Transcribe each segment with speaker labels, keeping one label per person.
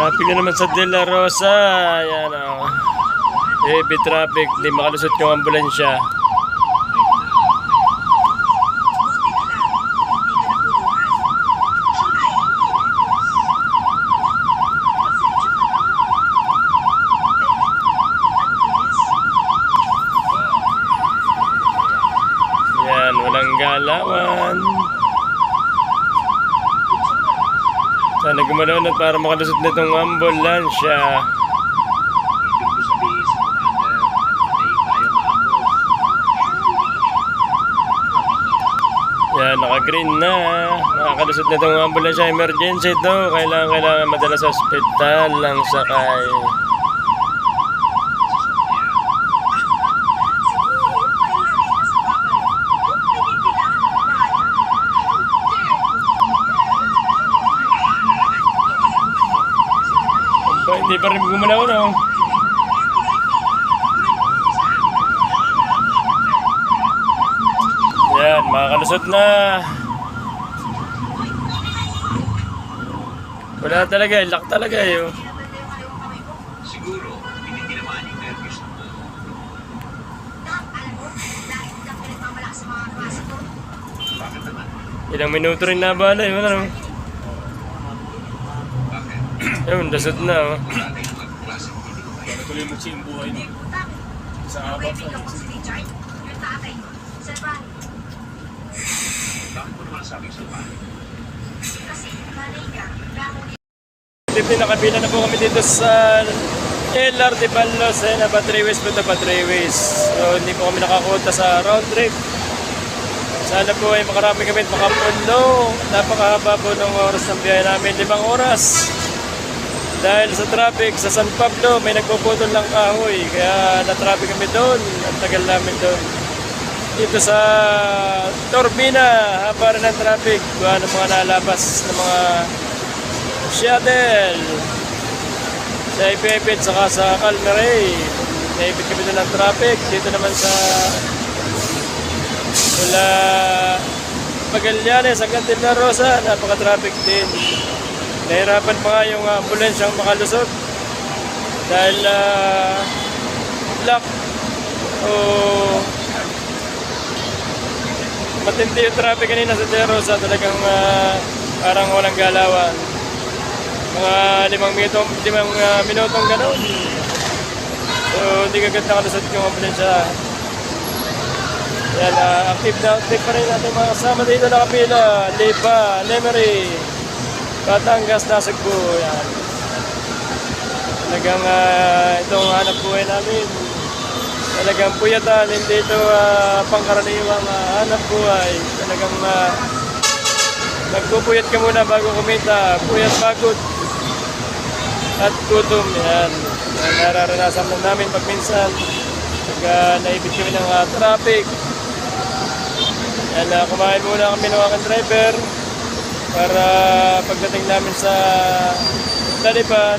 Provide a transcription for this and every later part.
Speaker 1: Traffic na naman sa De La Rosa. Ayan o. Heavy traffic. Hindi makalusot yung ambulansya. Yan, walang galawan. Sana gumalaw para makalusot na itong ambulansya. Yan, naka-green na. Nakakalusot na itong ambulansya. Emergency to. Kailangan, kailangan madala sa ospital lang sakay. Ba, hindi gumalaw, no? Yan, makakalusot na. Wala talaga, lock talaga eh. oh.
Speaker 2: Siguro, hindi tinamaan yung nervous ng mga Bakit naman?
Speaker 1: Ilang minuto rin nabala eh. Wala no?
Speaker 2: Bakit?
Speaker 1: Yun, lasot na oh.
Speaker 2: Kaya.
Speaker 3: Tuloy mo siya yung buhay niya. Sa abang sa
Speaker 2: Bakit mo naman sabing sa bahay?
Speaker 1: Dito nakabila na po kami dito sa LRT Palos, eh, na Patriwis po ito, Patriwis. So, hindi po kami nakakuta sa round trip. Sana po ay makarami kami at makapuno. Napakahaba po ng oras ng biyahe namin, limang oras. Dahil sa traffic sa San Pablo, may nagpuputol ng kahoy. Kaya na-traffic kami doon. Ang tagal namin doon. Dito sa Torbina, haba rin ng traffic. Gawa ng mga nalabas ng mga shuttle. Sa Ipipit, saka sa Calmeray. Naipit kami doon ng traffic. Dito naman sa mula Magallanes hanggang De La Rosa, napaka-traffic din. Nahirapan pa nga yung uh, ambulansyang makalusot. Dahil uh, lock. O matindi yung traffic kanina sa De La Rosa talagang ah, parang walang galawan. Mga limang minutong, limang ah, minutong gano'n. So hindi kagad nakalusot yung ambulansya yan, ah, active na active pa rin natin mga kasama dito na kapila Lipa, Lemery Batangas, Nasugbu yan talagang ah, itong hanap buhay namin talagang puyatan, hindi ito uh, pangkaraniwang uh, hanap buhay. Talagang uh, nagpupuyat ka muna bago kumita. Puyat pagod at gutom. Yan. Yan nararanasan lang namin pag minsan. Pag uh, naibig kami ng uh, traffic. Yan, uh, kumain muna kami ng aking driver para pagdating namin sa Taliban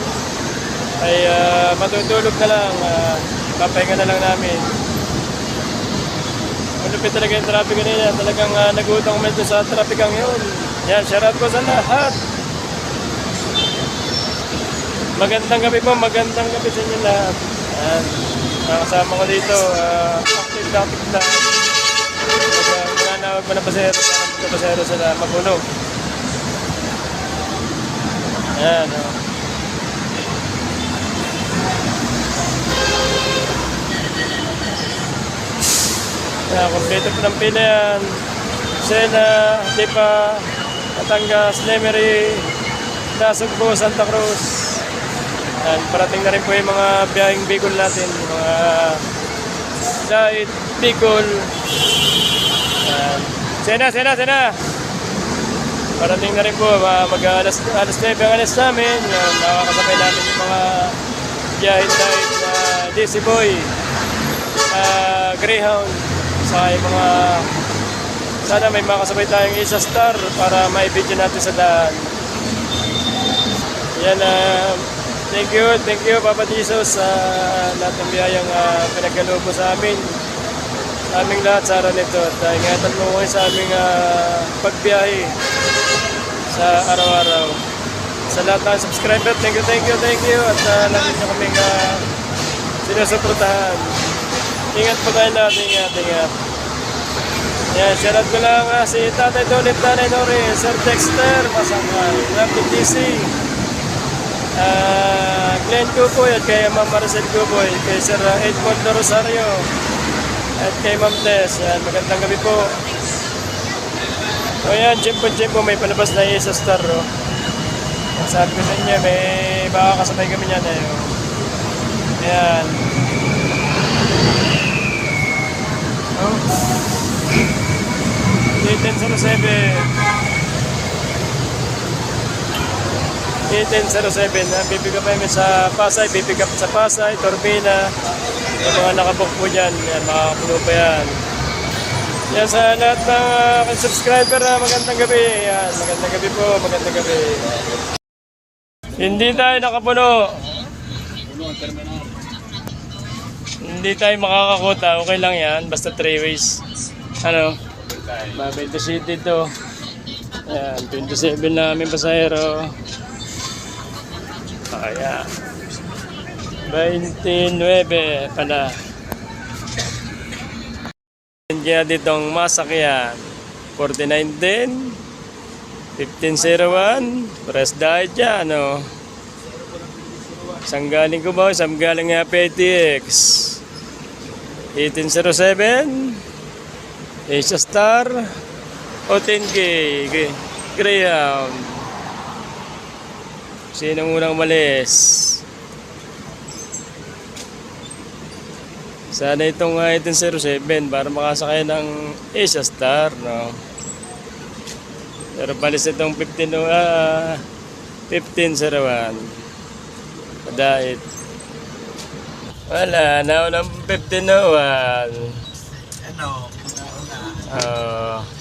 Speaker 1: ay uh, matutulog na lang. Uh, papahinga na lang namin. Malupit talaga yung traffic kanina. Talagang uh, nagutang kami doon sa traffic ang yun. Yan, shout out ko sa lahat. Magandang gabi po, magandang gabi sa inyo lahat. Yan. Nakasama ko dito, uh, active active na. Mananawag mo na pasero para magkapasero sila mapuno. Yan, oh. Kaya kompleto po ng pila yan. Sena, Lipa, Batangas, Lemery, Nasugbo, Santa Cruz. Yan, parating na rin po yung mga biyaheng Bicol natin. Mga Dait, Bicol. Yan. Sena, Sena, Sena! Parating na rin po, mga mag alas, alas 9 ang alas namin. Yan, makakasabay namin yung mga biyaheng Dait na DC Boy, uh, Greyhound, sa mga sana may makasabay tayong isa star para maibigyan natin sa daan. Yan uh, thank you, thank you Papa Jesus sa lahat ng biyayang uh, pinagkaloob mo sa amin. Sa aming lahat sa araw nito. At uh, ingatan mo kayo sa aming uh, pagbiyahe sa araw-araw. sa lahat ng subscriber. Thank you, thank you, thank you. At uh, lagi nyo kaming uh, sinusuportahan. Ingat po tayo lahat, ingat, ingat. Yan, shoutout ko lang uh, si Tatay Donit, Nanay Nori, Sir Dexter, Masangkal, Rapid DC, uh, Glenn Kupoy at kay Ma'am Maricel Kupoy, kay Sir Edmond Rosario, at kay Ma'am Tess. Yan, magandang gabi po. O yan, Jimpo Jimpo, may palabas na isa star. Oh. Sabi ko sa inyo, may baka kasabay kami niyan eh. oh. Ayan. Oh. 1807. 1807. Uh, pipick up kami sa Pasay, pipick sa Pasay, Torbina. Yung mga nakabook po dyan, yan, makakapuno pa yan. Yan sa lahat ng uh, subscriber na magandang gabi. Yan, magandang gabi po, magandang gabi. Hindi tayo nakapuno. Hindi tayo makakakuta. Okay lang yan. Basta three ways. Ano?
Speaker 3: Tayo.
Speaker 1: Babel City to. Ayan, 27 na aming pasahero. Ayan. 29 pala. Kaya ditong masakyan. 49 din. 1501. Press dahil dyan, ano. Isang galing ko ba? Isang galing nga PTX. 1807. Asia Star o 10K Gre- Greyhound Sinong unang umalis? Sana itong uh, 1807 para makasakay ng Asia Star no? Pero balis itong 15 uh, 1501 Padait Wala, naunang 1501
Speaker 3: Ano?
Speaker 1: Oh.